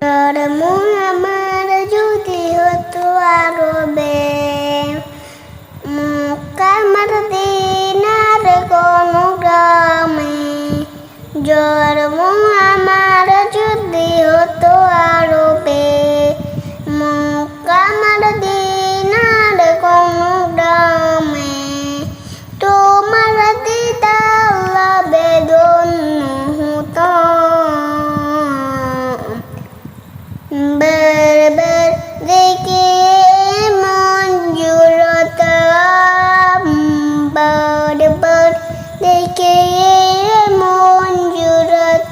আমার যদি হতো আরবে মক্কামার দিনার কোন গ্রামে জন্ম berber zikir manjuratam berber zikir manjuratam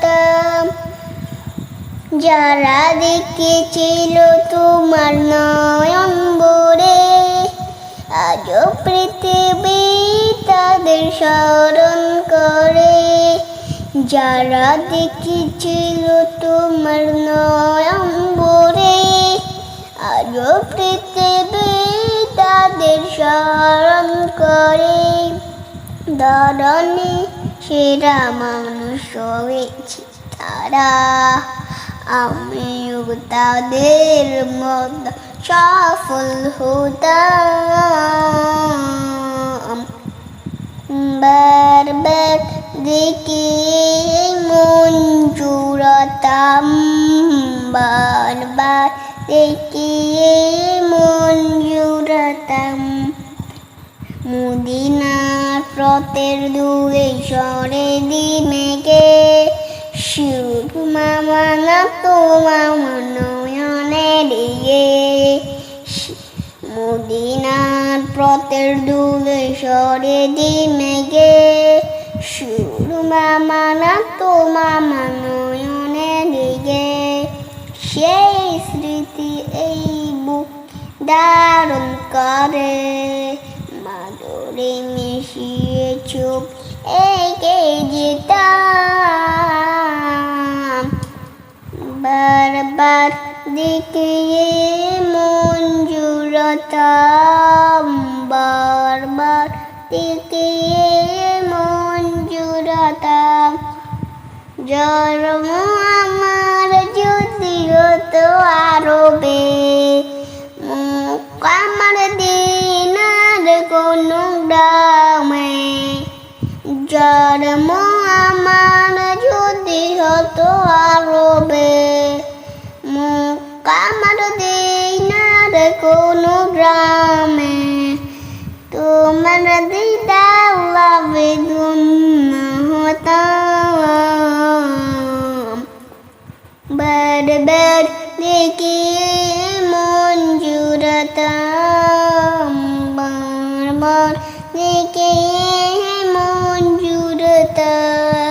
যারা দেখেছিল তোমার নয়ন বরে আজ পৃথিবী তাদের স্মরণ করে। যারা দেখেছিল তোমার আজ পৃথিবী তাদের স্মরণ করে। ধরনে সেরা মানুষ হয়েছে তারা। আমিও তাদের মত সফল হতাম। বারবার দেখে মন জুড়াতাম। বারবার দেখে মন জুড়াতাম। মুদিনার প্রতের দূরে সরে দিমেকে সুর মামা না তো মামা নয়নে দিয়ে। মুদিনার প্রতের দূরে সরে দিমেকে সুর মামা না তো মামা নয়নে দিকে সেই স্মৃতি এই বুক দারুণ করে। মাদুরে মিশিয়ে চুপ একে যেতাম। বারবার দিকে মন জুড়তাম। বারবার দিকে মন জুড়তাম। জন্ম জন্ম আমার যদি হতো আরবে আমার দিনার কোন গ্রামে। তোমার দিদাল্লা বেদুন হতাম। বারবার দেখে মন জুড়াতাম। বারবার দেখে the